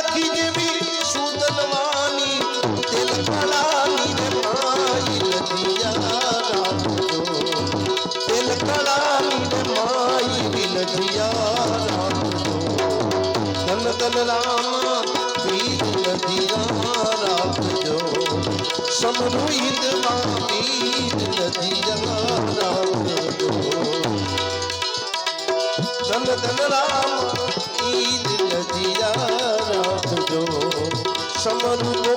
રાખી જેવી સુદનવાની, તેલ કળાની રે માઈ લજિયા રાખજો. તેલ કળાની રે માઈ લજિયા રાખજો. ધન ધન રામ વીર લજિયા રાખજો સમરૂ હિંદમાં વીર લજિયા રાખજો ધન ધન રામ. চলবে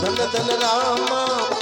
ધન ધન રામા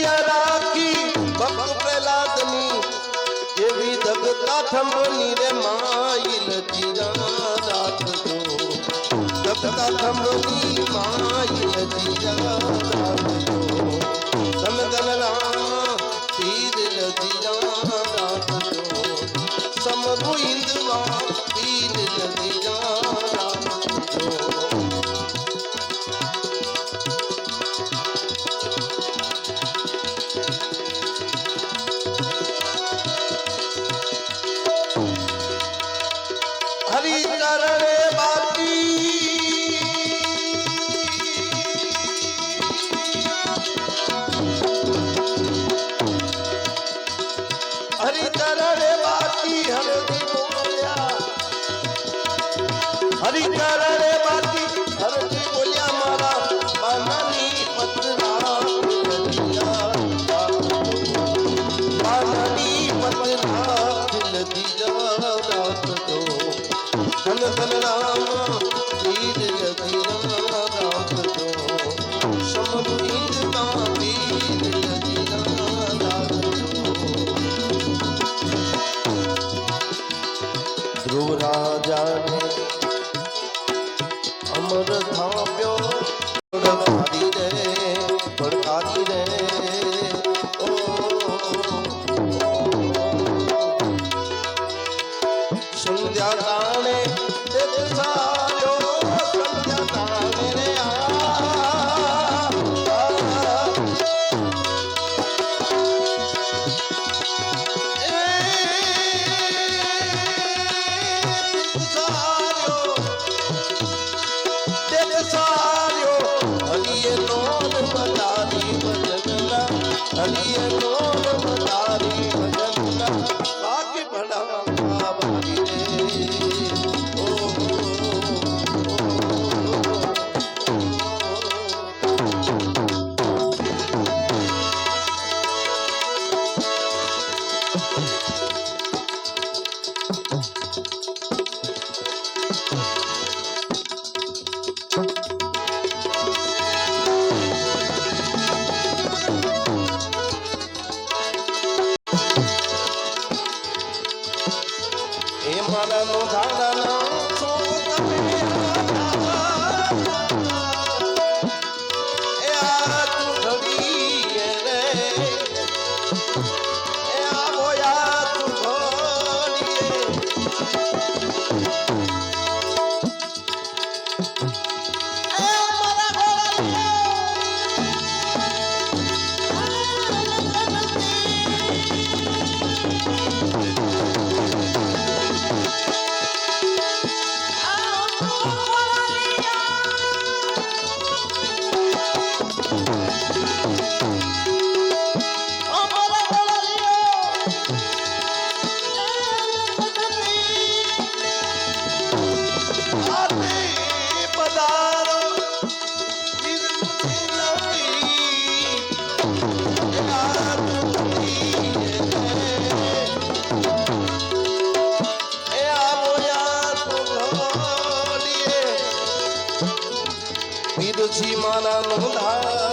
રાખી ભક્ત પ્રહલાદની એવી દગતા થંભની રે માઈ લજિયા રાખજો દગતા થંભની हरी चरण बाती हरी चरण बाती हरी चरण बाती ધ્રુવ રાજાને અમર થાપ્યો বুঝি মানানো ধারা